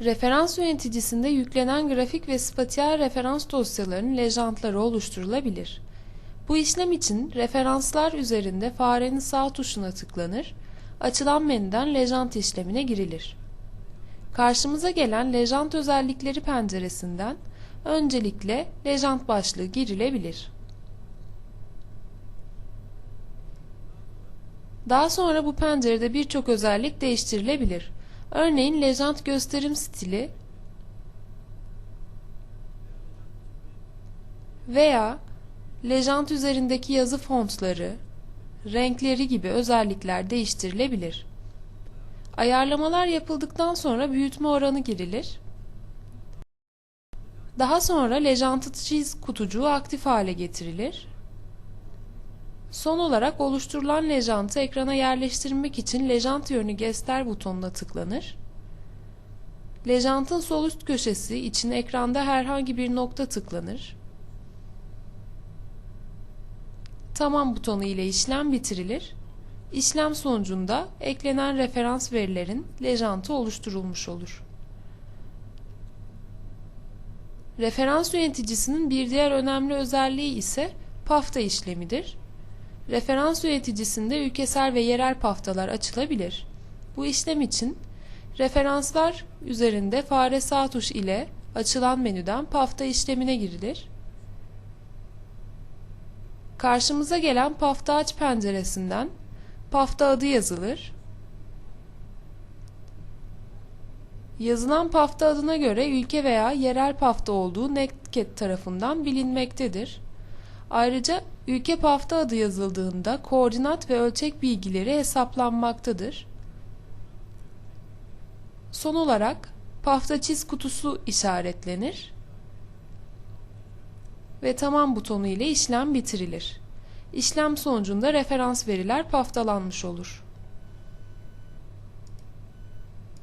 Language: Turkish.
Referans yöneticisinde yüklenen grafik ve spatiyel referans dosyalarının lejantları oluşturulabilir. Bu işlem için referanslar üzerinde farenin sağ tuşuna tıklanır, açılan menüden lejant işlemine girilir. Karşımıza gelen lejant özellikleri penceresinden öncelikle lejant başlığı girilebilir. Daha sonra bu pencerede birçok özellik değiştirilebilir. Örneğin lejant gösterim stili veya lejant üzerindeki yazı fontları, renkleri gibi özellikler değiştirilebilir. Ayarlamalar yapıldıktan sonra büyütme oranı girilir. Daha sonra lejantı çiz kutucuğu aktif hale getirilir. Son olarak oluşturulan lejantı ekrana yerleştirmek için lejant yönü göster butonuna tıklanır. Lejantın sol üst köşesi için ekranda herhangi bir nokta tıklanır. Tamam butonu ile işlem bitirilir. İşlem sonucunda eklenen referans verilerin lejantı oluşturulmuş olur. Referans yöneticisinin bir diğer önemli özelliği ise pafta işlemidir. Referans yöneticisinde ülkesel ve yerel paftalar açılabilir. Bu işlem için referanslar üzerinde fare sağ tuş ile açılan menüden pafta işlemine girilir. Karşımıza gelen pafta aç penceresinden pafta adı yazılır. Yazılan pafta adına göre ülke veya yerel pafta olduğu NECKET tarafından bilinmektedir. Ayrıca ülke pafta adı yazıldığında koordinat ve ölçek bilgileri hesaplanmaktadır. Son olarak pafta çiz kutusu işaretlenir ve tamam butonu ile işlem bitirilir. İşlem sonucunda referans veriler paftalanmış olur.